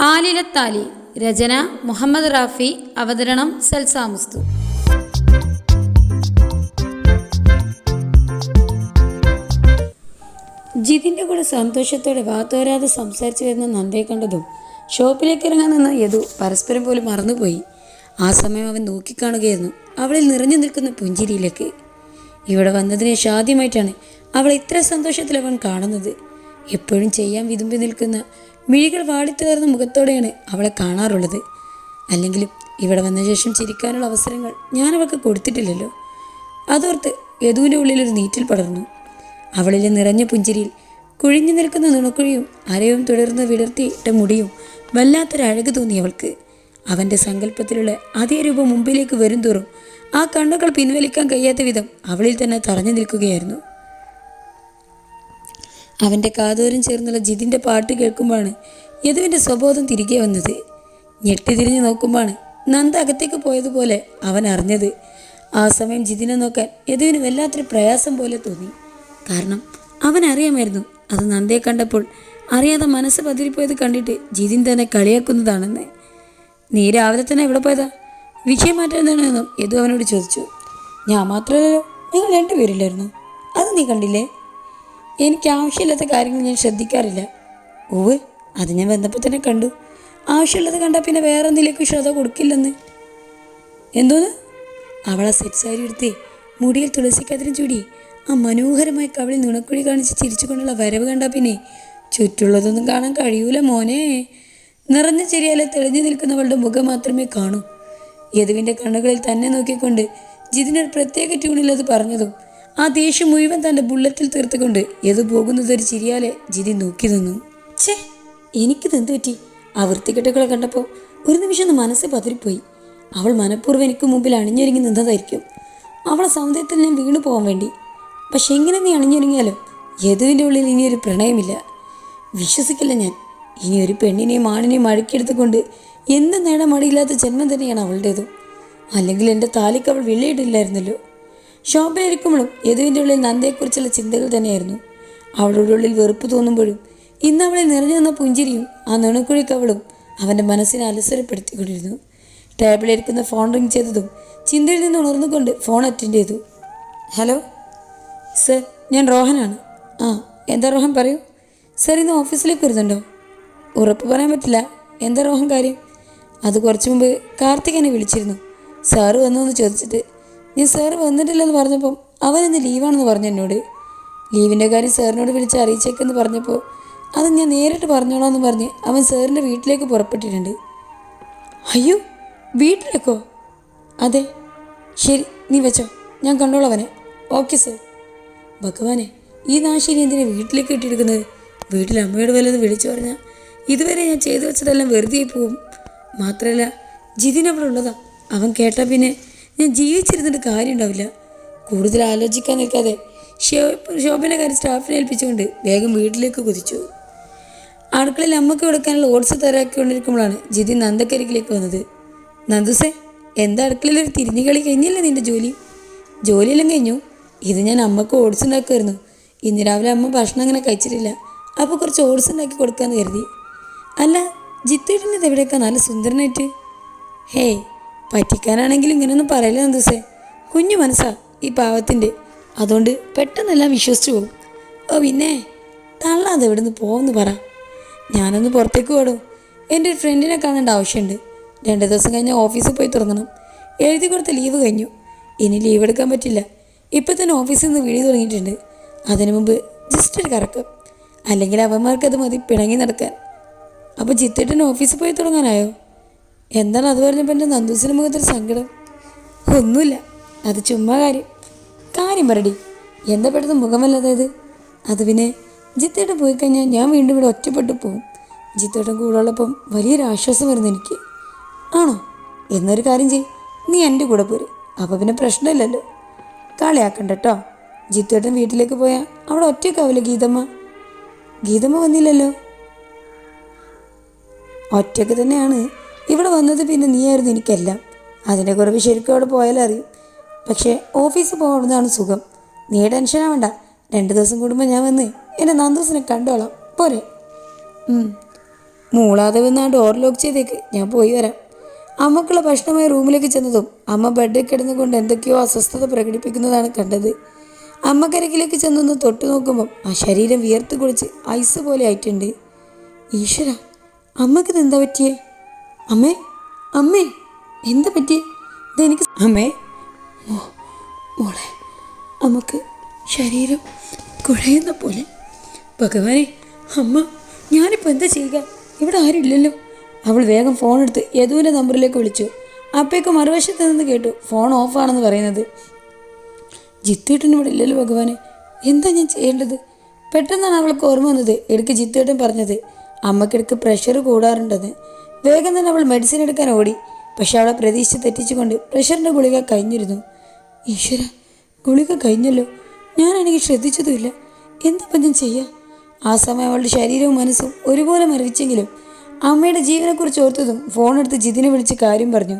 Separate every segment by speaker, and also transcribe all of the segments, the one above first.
Speaker 1: ആലിലത്താലി രചന മുഹമ്മദ് റാഫി അവതരണം സൽസാമുസ്തു ജിതിന്റെ കൂടെ സന്തോഷത്തോടെ വാത്തോരാതെ സംസാരിച്ചു വരുന്ന നന്ദയെ കണ്ടതും ഷോപ്പിലേക്ക് ഇറങ്ങാൻ നിന്ന യദു പരസ്പരം പോലും മറന്നുപോയി. ആ സമയം അവൻ നോക്കിക്കാണുകയായിരുന്നു. അവളിൽ നിറഞ്ഞു നിൽക്കുന്ന പുഞ്ചിരിയിലേക്ക്. ഇവിടെ വന്നതിന് ശേഷം അവൾ ഇത്ര സന്തോഷത്തിൽ അവൻ കാണുന്നത്. എപ്പോഴും ചെയ്യാൻ വിതുമ്പി നിൽക്കുന്ന മിഴികൾ വാടിത്തളർന്ന മുഖത്തോടെയാണ് അവളെ കാണാറുള്ളത്. അല്ലെങ്കിലും ഇവിടെ വന്ന ശേഷം ചിരിക്കാനുള്ള അവസരങ്ങൾ ഞാൻ അവൾക്ക് കൊടുത്തിട്ടില്ലല്ലോ. അതോർത്ത് യദുവിന്റെ ഉള്ളിലൊരു നീറ്റിൽ പടർന്നു. അവളിലെ നിറഞ്ഞ പുഞ്ചിരിയിൽ കുഴിഞ്ഞു നിൽക്കുന്ന നുണക്കുഴിയും അരയും തുടർന്ന് വിടർത്തിയിട്ട മുടിയും വല്ലാത്തൊരു അഴക് തോന്നി അവൾക്ക്. അവന്റെ സങ്കല്പത്തിലുള്ള അതേ രൂപം മുമ്പിലേക്ക് വരും തോറും ആ കണ്ണുകൾ പിൻവലിക്കാൻ കഴിയാത്ത വിധം അവളിൽ തന്നെ തറഞ്ഞു നിൽക്കുകയായിരുന്നു. അവന്റെ കാതോരം ചേർന്നുള്ള ജിതിന്റെ പാട്ട് കേൾക്കുമ്പോഴാണ് യദുവിന്റെ സ്വബോധം തിരികെ വന്നത്. ഞെട്ടി തിരിഞ്ഞു നോക്കുമ്പോഴാണ് നന്ദ അകത്തേക്ക് പോയതുപോലെ അവൻ അറിഞ്ഞത്. ആ സമയം ജിതിനെ നോക്കാൻ യദുവിന് വല്ലാത്തൊരു പ്രയാസം പോലെ തോന്നി. കാരണം അവൻ അറിയാമായിരുന്നു. അത് നന്ദയെ കണ്ടപ്പോൾ അറിയാതെ മനസ്സ് പതിരിപ്പോയത് കണ്ടിട്ട് ജിതിൻ തന്നെ കളിയാക്കുന്നതാണെന്ന്. നീ രാവിലെ തന്നെ എവിടെ പോയതാ? വിഷയം മാറ്റാനാണെന്നും യദു അവനോട് ചോദിച്ചു. ഞാൻ മാത്രമല്ലല്ലോ. നിങ്ങൾ രണ്ടുപേരില്ലായിരുന്നു. അത് നീ കണ്ടില്ലേ? എനിക്ക് ആവശ്യമില്ലാത്ത കാര്യങ്ങൾ ഞാൻ ശ്രദ്ധിക്കാറില്ല. ഓവ് അത് ഞാൻ വന്നപ്പോൾ തന്നെ കണ്ടു. ആവശ്യമുള്ളത് കണ്ടാൽ പിന്നെ വേറെ എന്തിലേക്ക് ശ്രദ്ധ കൊടുക്കില്ലെന്ന്. എന്തോന്ന്? അവൾ ആ സെറ്റ് സാരി എടുത്ത് മുടിയിൽ തുളസിക്കതിരും ചൂടി ആ മനോഹരമായ കവളി നുണക്കുഴി കാണിച്ച് ചിരിച്ചുകൊണ്ടുള്ള വരവ് കണ്ടാൽ പിന്നെ ചുറ്റുള്ളതൊന്നും കാണാൻ കഴിയൂല മോനെ. നിറഞ്ഞ ചെരിയാലെ തെളിഞ്ഞു നിൽക്കുന്നവളുടെ മുഖം മാത്രമേ കാണൂ. യദുവിന്റെ കണ്ണുകളിൽ തന്നെ നോക്കിക്കൊണ്ട് ജിതിനൊരു പ്രത്യേക ട്യൂണിൽ അത് പറഞ്ഞതും ആ ദേഷ്യം മുഴുവൻ തന്റെ ബുള്ളറ്റിൽ തീർത്തുകൊണ്ട് ഏത് പോകുന്നതൊരു ചിരിയാലെ ജിതി നോക്കി നിന്നു. ഛേ എനിക്കിത് എന്ത് പറ്റി? ആ വൃത്തികെട്ടുകളെ കണ്ടപ്പോൾ ഒരു നിമിഷം ഒന്ന് മനസ്സ് പതിരിപ്പോയി. അവൾ മനഃപൂർവം എനിക്ക് മുമ്പിൽ അണിഞ്ഞൊരുങ്ങി നിന്നതായിരിക്കും. അവളെ സൗന്ദര്യത്തിൽ ഞാൻ വീണു പോകാൻ വേണ്ടി. പക്ഷെ എങ്ങനെ നീ അണിഞ്ഞൊരുങ്ങിയാലും യദുവിന്റെ ഉള്ളിൽ ഇനിയൊരു പ്രണയമില്ല. വിശ്വസിക്കില്ല ഞാൻ. ഇനി ഒരു പെണ്ണിനെയും ആണിനെയും അഴുക്കിയെടുത്തുകൊണ്ട് എന്ത് നേടാൻ മടിയില്ലാത്ത ജന്മം തന്നെയാണ് അവളുടേതും. അല്ലെങ്കിൽ എന്റെ താലിക്ക് അവൾ വെള്ളിയിട്ടില്ലായിരുന്നല്ലോ. ഷോപ്പിലിരിക്കുമ്പോഴും യദുവിന്റെ ഉള്ളിൽ നന്ദയെക്കുറിച്ചുള്ള ചിന്തകൾ തന്നെയായിരുന്നു. അവളുടെ ഉള്ളിൽ വെറുപ്പ് തോന്നുമ്പോഴും ഇന്ന് അവളെ നിറഞ്ഞു നിന്ന പുഞ്ചിരിയും ആ നുണക്കുഴിക്കവളും അവന്റെ മനസ്സിനെ അലസരപ്പെടുത്തിക്കൊണ്ടിരുന്നു. ടേബിളിലിരിക്കുന്ന ഫോൺ റിങ് ചെയ്തതും ചിന്തയിൽ നിന്ന് ഉണർന്നുകൊണ്ട് ഫോൺ അറ്റൻഡ് ചെയ്തു. ഹലോ? സർ ഞാൻ റോഹനാണ്. ആ എന്താ റോഹൻ പറയൂ? സർ ഇന്ന് ഓഫീസിലേക്ക് വരുന്നുണ്ടോ? ഉറപ്പ് പറയാൻ പറ്റില്ല. എന്താ റോഹൻ കാര്യം? അത് കുറച്ച് മുമ്പ് കാർത്തിക് എന്നെ വിളിച്ചിരുന്നു. സാറ് വന്നു എന്ന് ചോദിച്ചിട്ട് ഞാൻ സാർ വന്നിട്ടില്ലെന്ന് പറഞ്ഞപ്പം അവൻ ഇന്ന് ലീവാണെന്ന് പറഞ്ഞു എന്നോട്. ലീവിന്റെ കാര്യം സാറിനോട് വിളിച്ച് അറിയിച്ചേക്കെന്ന് പറഞ്ഞപ്പോൾ അത് ഞാൻ നേരിട്ട് പറഞ്ഞോളാം എന്ന് പറഞ്ഞ് അവൻ സാറിന്റെ വീട്ടിലേക്ക് പുറപ്പെട്ടിട്ടുണ്ട്. അയ്യോ വീട്ടിലേക്കോ? അതെ. ശരി നീ വെച്ചോ. ഞാൻ കണ്ടോളാം അവനെ. Okay sir. ഭഗവാനെ ഈ നാശിനി എന്തിനെ വീട്ടിലേക്ക് ഇട്ടിരിക്കുന്നത്? വീട്ടിൽ അമ്മയോട് വല്ലത് വിളിച്ചു പറഞ്ഞാൽ ഇതുവരെ ഞാൻ ചെയ്തു വെച്ചതെല്ലാം വെറുതെ പോവും മാത്രമല്ല ജിതിൻ അവിടെ ഉള്ളതാ. അവൻ കേട്ടാൽ പിന്നെ ഞാൻ ജീവിച്ചിരുന്നിട്ട് കാര്യം ഉണ്ടാവില്ല കൂടുതൽ ആലോചിക്കാൻ നിൽക്കാതെ ഷോപ്പിന്റെ കാര്യം സ്റ്റാഫിനെ ഏൽപ്പിച്ചുകൊണ്ട് വേഗം വീട്ടിലേക്ക് കുതിച്ചു. അടുക്കളയിൽ അമ്മയ്ക്ക് കൊടുക്കാനുള്ള ഓട്സ് തയ്യാറാക്കിക്കൊണ്ടിരിക്കുമ്പോഴാണ് ജിതി നന്ദക്കരികിലേക്ക് വന്നത്. നന്ദുസേ എന്താ അടുക്കളയിൽ ഒരു തിരിഞ്ഞു കളി കഴിഞ്ഞില്ലേ നിന്റെ ജോലി? ജോലിയെല്ലാം കഴിഞ്ഞു? ഇത് ഞാൻ അമ്മയ്ക്ക് ഓട്സ് ഉണ്ടാക്കുമായിരുന്നു. ഇന്ന് രാവിലെ അമ്മ ഭക്ഷണം അങ്ങനെ കഴിച്ചിട്ടില്ല. അപ്പോൾ കുറച്ച് ഓട്സ് ഉണ്ടാക്കി കൊടുക്കാമെന്ന് കരുതി. അല്ല ജിത്തേട്ടന്റെ എവിടെയൊക്കെ? നല്ല സുന്ദരനായിട്ട്. ഹേയ് പറ്റിക്കാനാണെങ്കിലും ഇങ്ങനെയൊന്നും പറയില്ല നന്ദുസേ? കുഞ്ഞു മനസ്സാ ഈ പാവത്തിന്റെ. അതുകൊണ്ട് പെട്ടെന്നെല്ലാം വിശ്വസിച്ചു പോകും. ഓ പിന്നെ? തള്ളാതെ ഇവിടെ നിന്ന് പോകുമെന്ന് പറ. ഞാനൊന്ന് പുറത്തേക്ക് പോടും എന്റെ ഒരു ഫ്രണ്ടിനെ കാണേണ്ട ആവശ്യമുണ്ട്. രണ്ട് ദിവസം കഴിഞ്ഞ് ഓഫീസിൽ പോയി തുടങ്ങണം. എഴുതി കൊടുത്ത ലീവ് കഴിഞ്ഞു. ഇനി ലീവ് എടുക്കാൻ പറ്റില്ല. ഇപ്പം തന്നെ ഓഫീസിൽ നിന്ന് വിളി തുടങ്ങിയിട്ടുണ്ട്. അതിനു മുമ്പ് ജസ്റ്റ് ഒരു കറക്കം. അല്ലെങ്കിൽ അവന്മാർക്കത് മതി പിണങ്ങി നടക്കാൻ. അപ്പോൾ ചിത്തേട്ടൻ ഓഫീസിൽ പോയി തുടങ്ങാനായോ? എന്താണ് അത് പറഞ്ഞപ്പോൾ എന്റെ നന്ദൂസിന് മുഖത്തൊരു സങ്കടം? ഒന്നുമില്ല അത് ചുമ്മാ കാര്യം. കാര്യം പറടി എന്താ പെട്ടെന്ന് മുഖമല്ലാതെ ഇത് അത് പിന്നെ ജിത്തേട്ടൻ പോയി കഴിഞ്ഞാൽ ഞാൻ വീണ്ടും ഇവിടെ ഒറ്റപ്പെട്ടു പോകും ജിത്തേട്ടൻ കൂടെ ഉള്ളപ്പം വലിയൊരു ആശ്വാസം വരുന്നു എനിക്ക്. ആണോ? എന്നൊരു കാര്യം ചെയ് നീ എന്റെ കൂടെ പോര്. അപ്പോൾ പിന്നെ പ്രശ്നമില്ലല്ലോ. കളിയാക്കണ്ട കേട്ടോ ജിത്തേട്ടൻ വീട്ടിലേക്ക് പോയാൽ അവിടെ ഒറ്റയ്ക്കാവില്ല ഗീതമ്മ? ഗീതമ്മ വന്നില്ലല്ലോ? ഒറ്റയ്ക്ക് തന്നെയാണ്. ഇവിടെ വന്നത് പിന്നെ നീയായിരുന്നു എനിക്കെല്ലാം. അതിന്റെ കുറവ് ശരിക്കും അവിടെ പോയാലേ അറിയും. പക്ഷേ ഓഫീസിൽ പോകുന്നതാണ് സുഖം. നീ ടെൻഷൻ ആവണ്ട രണ്ട് ദിവസം കൂടുമ്പോൾ ഞാൻ വന്ന് എന്നെ നന്ദൂസിനെ കണ്ടോളാം. പോരെ. മൂളാതെ വന്ന് ആ ഡോർ ലോക്ക് ചെയ്തേക്ക്. ഞാൻ പോയി വരാം. അമ്മക്കുള്ള ഭക്ഷണമായി റൂമിലേക്ക് ചെന്നതും അമ്മ ബെഡിൽ കിടന്നുകൊണ്ട് എന്തൊക്കെയോ അസ്വസ്ഥത പ്രകടിപ്പിക്കുന്നതാണ് കണ്ടത്. അമ്മ കരികിലേക്ക് ചെന്നൊന്ന് തൊട്ടു നോക്കുമ്പം ആ ശരീരം വിയർത്ത് കുളിച്ച് ഐസ് പോലെ ആയിട്ടുണ്ട്. ഈശ്വര അമ്മക്കിത് എന്താ പറ്റിയേ? അമ്മേ അമ്മേ എന്താ പറ്റി? ഇതെനിക്ക് അമ്മേ മോളെ നമുക്ക് ശരീരം കുഴയുന്ന പോലെ. ഭഗവാനെ അമ്മ ഞാനിപ്പോൾ എന്താ ചെയ്യുക? ഇവിടെ ആരുമില്ലല്ലോ അവൾ വേഗം ഫോൺ എടുത്ത് യദുവിന്റെ നമ്പറിലേക്ക് വിളിച്ചു. അപ്പേക്ക് മറുവശത്ത് നിന്ന് കേട്ടു ഫോൺ ഓഫാണെന്ന് പറയുന്നത്. ജിത്തേട്ടൻ ഇവിടെ ഇല്ലല്ലോ ഭഗവാനെ. എന്താ ഞാൻ ചെയ്യേണ്ടത്? പെട്ടെന്നാണ് അവൾക്ക് ഓർമ്മ വന്നത്. എടുക്ക് ജിത്തേട്ടൻ പറഞ്ഞത് അമ്മക്കിടക്ക് പ്രഷർ കൂടാറുണ്ടെന്ന്. വേഗം തന്നെ അവൾ മെഡിസിൻ എടുക്കാൻ ഓടി. പക്ഷെ അവളെ പ്രതീക്ഷ തെറ്റിച്ചുകൊണ്ട് പ്രഷറിന്റെ ഗുളിക കഴിഞ്ഞിരുന്നു. ഈശ്വര ഗുളിക കഴിഞ്ഞല്ലോ. ഞാനാണെങ്കിൽ ശ്രദ്ധിച്ചതുമില്ല. എന്തിപ്പം ഞാൻ ചെയ്യുക ആ സമയം അവളുടെ ശരീരവും മനസ്സും ഒരുപോലെ മരവിച്ചെങ്കിലും അമ്മയുടെ ജീവനെക്കുറിച്ച് ഓർത്തതും ഫോണെടുത്ത് ജിതിനെ വിളിച്ച് കാര്യം പറഞ്ഞു.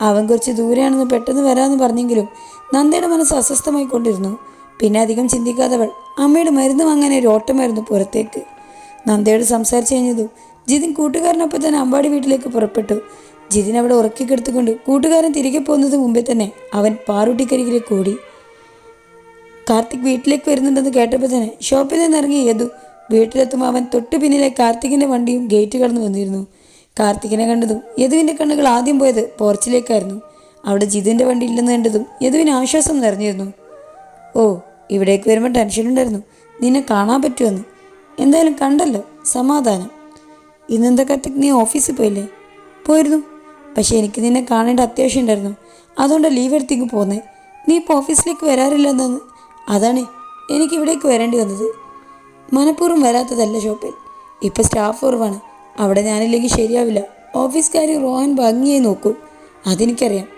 Speaker 1: അവൻ കുറച്ച് ദൂരെയാണെന്ന് പെട്ടെന്ന് വരാമെന്ന് പറഞ്ഞെങ്കിലും നന്ദയുടെ മനസ്സ് അസ്വസ്ഥമായി കൊണ്ടിരുന്നു. പിന്നെ അധികം ചിന്തിക്കാത്തവൾ അമ്മയുടെ മരുന്ന് വാങ്ങാൻ ഒരു ഓട്ടമായിരുന്നു പുറത്തേക്ക്. നന്ദയോട് സംസാരിച്ചു കഴിഞ്ഞതും ജിതിൻ കൂട്ടുകാരനൊപ്പം തന്നെ അമ്പാടി വീട്ടിലേക്ക് പുറപ്പെട്ടു. ജിതിൻ അവിടെ ഉറക്കിക്കെടുത്തുകൊണ്ട് കൂട്ടുകാരൻ തിരികെ പോകുന്നത് മുമ്പേ തന്നെ അവൻ പാറുട്ടിക്കരികിലേക്ക് ഓടി കാർത്തിക് വീട്ടിലേക്ക് വരുന്നുണ്ടെന്ന് കേട്ടപ്പോൾ തന്നെ ഷോപ്പിൽ നിന്ന് ഇറങ്ങി യദു വീട്ടിലെത്തുമ്പോൾ അവൻ തൊട്ടു പിന്നിലെ കാർത്തികിന്റെ വണ്ടിയും ഗേറ്റ് കടന്നു വന്നിരുന്നു. കാർത്തികിനെ കണ്ടതും യദുവിന്റെ കണ്ണുകൾ ആദ്യം പോയത് പോർച്ചിലേക്കായിരുന്നു. അവിടെ ജിതുവിന്റെ വണ്ടി ഇല്ലെന്ന് കണ്ടതും യദുവിന് ആശ്വാസം നിറഞ്ഞിരുന്നു. ഓ ഇവിടേക്ക് വരുമ്പോൾ ടെൻഷൻ ഉണ്ടായിരുന്നു. നിന്നെ കാണാൻ പറ്റുമെന്ന്. എന്തായാലും കണ്ടല്ലോ സമാധാനം. ഇന്നെന്താ കാർത്തിക് നീ ഓഫീസിൽ പോയില്ലേ? പോയിരുന്നു. പക്ഷേ എനിക്ക് നിന്നെ കാണേണ്ട അത്യാവശ്യം ഉണ്ടായിരുന്നു. അതുകൊണ്ട് ലീവ് എടുത്തേക്ക് പോന്നേ. നീ ഇപ്പോൾ ഓഫീസിലേക്ക് വരാറില്ലെന്നാണ് അതാണ് എനിക്ക് ഇവിടേക്ക് വരേണ്ടി വന്നത്. മനഃപൂർവം വരാത്തതല്ല ഷോപ്പിൽ. ഇപ്പോൾ സ്റ്റാഫ് കുറവാണ് അവിടെ ഞാനില്ലെങ്കിൽ ശരിയാവില്ല. ഓഫീസുകാർ റോഹൻ ഭംഗിയായി നോക്കും. അതെനിക്കറിയാം.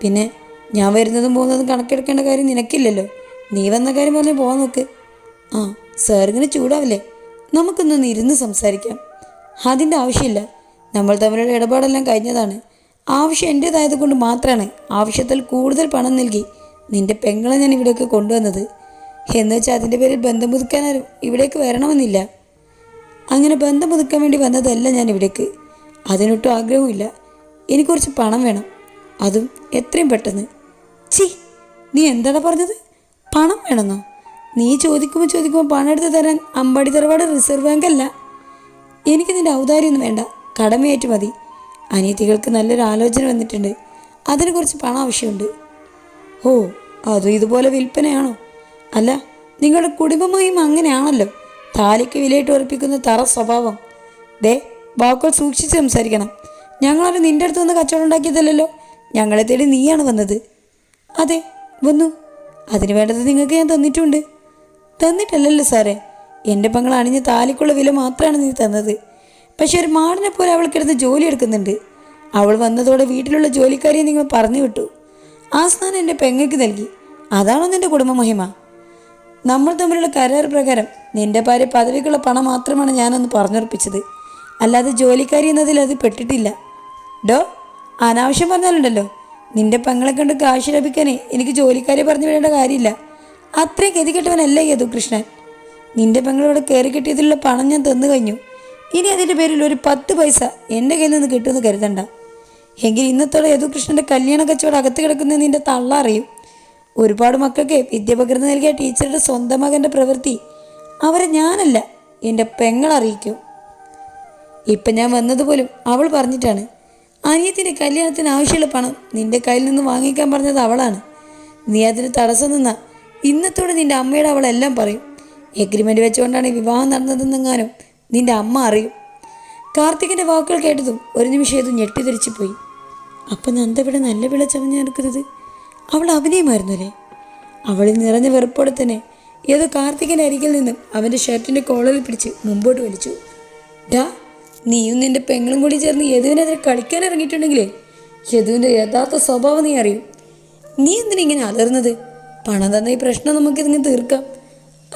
Speaker 1: പിന്നെ ഞാൻ വരുന്നതും പോകുന്നതും കണക്കെടുക്കേണ്ട കാര്യം നിനക്കില്ലല്ലോ. നീ വന്ന കാര്യം പറഞ്ഞ് പോകാൻ നോക്ക്. ആ സാറിങ്ങനെ ചൂടാവില്ലേ? നമുക്കൊന്നൊന്ന് ഇരുന്ന് സംസാരിക്കാം. അതിന്റെ ആവശ്യമില്ല. നമ്മൾ തമ്മിലുള്ള ഇടപാടെല്ലാം കഴിഞ്ഞതാണ്. ആവശ്യം എന്റേതായത് കൊണ്ട് മാത്രമാണ് ആവശ്യത്തിൽ കൂടുതൽ പണം നൽകി നിന്റെ പെങ്ങളെ ഞാൻ ഇവിടേക്ക് കൊണ്ടുവന്നത്. എന്ന് വെച്ചാൽ അതിന്റെ പേരിൽ ബന്ധം പുതുക്കാനാരും ഇവിടേക്ക് വരണമെന്നില്ല. അങ്ങനെ ബന്ധം പുതുക്കാൻ വേണ്ടി വന്നതല്ല ഞാൻ ഇവിടേക്ക്. അതിനൊട്ടും ആഗ്രഹമില്ല എനിക്ക് കുറച്ച് പണം വേണം. അതും എത്രയും പെട്ടെന്ന്. ചി നീ എന്താണ് പറഞ്ഞത്? പണം വേണമെന്നോ? നീ ചോദിക്കുമ്പോൾ ചോദിക്കുമ്പോൾ പണം എടുത്ത് തരാൻ അമ്പാടി തറവാട് റിസർവ് ബാങ്ക് അല്ല എനിക്ക് നിന്റെ ഔദാര്യമൊന്നും വേണ്ട. കടമയേറ്റ് മതി. അനിയത്തികൾക്ക് നല്ലൊരു ആലോചന വന്നിട്ടുണ്ട്. അതിന് കുറച്ച് പണം ആവശ്യമുണ്ട്. ഓ അത് ഇതുപോലെ വിൽപ്പനയാണോ? അല്ല നിങ്ങളുടെ കുടുംബമായും അങ്ങനെയാണല്ലോ. താലിക്ക് വിലയിട്ട് ഉറപ്പിക്കുന്ന തറ സ്വഭാവം. ദേ വാക്കുകൾ സൂക്ഷിച്ച് സംസാരിക്കണം. ഞങ്ങളത് നിന്റെ അടുത്ത് നിന്ന് കച്ചവടം ഉണ്ടാക്കിയതല്ലല്ലോ. ഞങ്ങളെ തേടി നീയാണ് വന്നത്. അതെ വന്നു. അതിന് വേണ്ടത് നിങ്ങൾക്ക് ഞാൻ തന്നിട്ടുണ്ട്. തന്നിട്ടല്ലല്ലോ സാറേ. എന്റെ പങ്ങൾ അണിഞ്ഞ താലിക്കുള്ള വില മാത്രമാണ് നീ തന്നത്. പക്ഷെ ഒരു മാടിനെ പോലെ അവൾക്കിടന്ന് ജോലി എടുക്കുന്നുണ്ട്. അവൾ വന്നതോടെ വീട്ടിലുള്ള ജോലിക്കാരിയെ നിങ്ങൾ പറഞ്ഞു വിട്ടു. ആ സ്ഥാനം എന്റെ പെങ്ങയ്ക്ക് നൽകി. അതാണോ നിന്റെ കുടുംബ മഹിമ? നമ്മൾ തമ്മിലുള്ള കരാർ പ്രകാരം നിന്റെ ഭാര്യ പദവിക്കുള്ള പണം മാത്രമാണ് ഞാനൊന്ന് പറഞ്ഞുറപ്പിച്ചത്. അല്ലാതെ ജോലിക്കാരി എന്നതിൽ അത് പെട്ടിട്ടില്ല. ഡോ അനാവശ്യം പറഞ്ഞാലുണ്ടല്ലോ. നിന്റെ പെങ്ങളെ കണ്ട് കാശ് ലഭിക്കാനേ എനിക്ക് ജോലിക്കാരെ പറഞ്ഞു വിടേണ്ട കാര്യമില്ല. അത്രയും ഗതികെട്ടവനല്ലേ യദു കൃഷ്ണൻ നിന്റെ പെങ്ങളിവിടെ കയറി കിട്ടിയതിലുള്ള പണം ഞാൻ തന്നു കഴിഞ്ഞു. ഇനി അതിന്റെ പേരിൽ ഒരു പത്ത് പൈസ എന്റെ കയ്യിൽ നിന്ന് കിട്ടുമെന്ന് കരുതണ്ട. എങ്കിൽ ഇന്നത്തോടെ യദുകൃഷ്ണന്റെ കല്യാണ കച്ചവടം അകത്ത് കിടക്കുന്ന നിന്റെ തള്ള അറിയും. ഒരുപാട് മക്കൾക്ക് വിദ്യ പകർന്നു നൽകിയ ടീച്ചറുടെ സ്വന്തം മകന്റെ പ്രവൃത്തി അവരെ ഞാനല്ല എന്റെ പെങ്ങൾ അറിയിക്കും. ഇപ്പം ഞാൻ വന്നതുപോലും അവൾ പറഞ്ഞിട്ടാണ്. അനിയത്തിന്റെ കല്യാണത്തിന് ആവശ്യമുള്ള പണം നിന്റെ കയ്യിൽ നിന്ന് വാങ്ങിക്കാൻ പറഞ്ഞത് അവളാണ്. നീ അതിന് തടസ്സം നിന്ന ഇന്നത്തോടെ നിന്റെ അമ്മയുടെ അവളെല്ലാം പറയും. എഗ്രിമെന്റ് വെച്ചുകൊണ്ടാണ് ഈ വിവാഹം നടന്നതെന്നെങ്ങാനും നിന്റെ അമ്മ അറിയും. കാർത്തികിന്റെ വാക്കുകൾ കേട്ടതും ഒരു നിമിഷം ഏതും ഞെട്ടിധരിച്ചു പോയി അപ്പം നന്ദ ഇവിടെ നല്ല വിള ചമഞ്ഞെടുക്കുന്നത് അവൾ അഭിനയമായിരുന്നു അല്ലേ അവളിൽ നിറഞ്ഞ വെറുപ്പോടെ തന്നെ ഏതോ കാർത്തികന്റെ അരികിൽ നിന്നും അവന്റെ ഷർട്ടിന്റെ കോളറിൽ പിടിച്ച് മുമ്പോട്ട് വലിച്ചു. ഡാ നീയും നിന്റെ പെങ്ങളും കൂടി ചേർന്ന് യദുവിനെതിരെ കളിക്കാൻ ഇറങ്ങിയിട്ടുണ്ടെങ്കിലേ? യദുവിന്റെ യഥാർത്ഥ സ്വഭാവം നീ അറിയും. നീ എന്തിനാ ഇങ്ങനെ അലർന്നത് പണം തന്ന ഈ പ്രശ്നം നമുക്കിതിങ്ങനെ തീർക്കാം.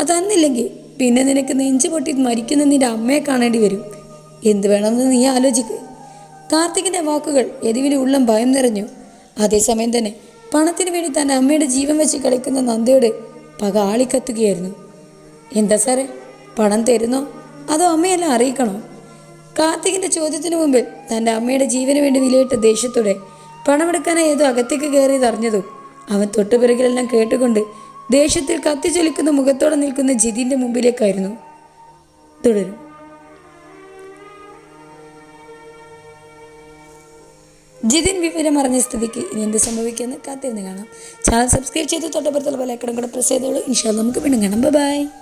Speaker 1: അതന്നില്ലെങ്കിൽ പിന്നെ നിനക്ക് നെഞ്ചു പൊട്ടി മരിക്കുന്ന നിന്റെ അമ്മയെ കാണേണ്ടി വരും. എന്ത് വേണമെന്ന് നീ ആലോചിക്കുക കാർത്തികിന്റെ വാക്കുകൾ യദുവിന്റെ ഉള്ളം ഭയം നിറഞ്ഞു. അതേസമയം തന്നെ പണത്തിന് വേണ്ടി തന്റെ അമ്മയുടെ ജീവൻ വെച്ച് കളിക്കുന്ന നന്ദയോട് പക ആളിക്കത്തുകയായിരുന്നു. എന്താ സാറേ പണം തരുന്നോ? അതോ അമ്മയെല്ലാം അറിയിക്കണോ? കാർത്തികിന്റെ ചോദ്യത്തിന് മുമ്പിൽ തന്റെ അമ്മയുടെ ജീവന് വേണ്ടി വിലയിട്ട ദേഷ്യത്തോടെ പണമെടുക്കാനായി ഏതോ അകത്തേക്ക് കയറിയത് അറിഞ്ഞതും അവൻ തൊട്ടുപിറകിലെല്ലാം കേട്ടുകൊണ്ട് ദേഷ്യത്തിൽ കത്തിച്ചൊലിക്കുന്ന മുഖത്തോടെ നിൽക്കുന്ന ജിതിന്റെ മുമ്പിലേക്കായിരുന്നു. തുടരും. ജിതിൻ വിവരം അറിഞ്ഞ സ്ഥിതിക്ക് ഇനി എന്ത് സംഭവിക്കുമെന്ന് കാത്തിരുന്ന് കാണാം. ചാനൽ സബ്സ്ക്രൈബ് ചെയ്ത് തൊട്ടപ്പുറത്തുള്ള പോലെ കൂടെ പ്രസ് ചെയ്തോളൂ. ഇൻഷാൽ നമുക്ക് വീണ്ടും കാണാം. ബൈ.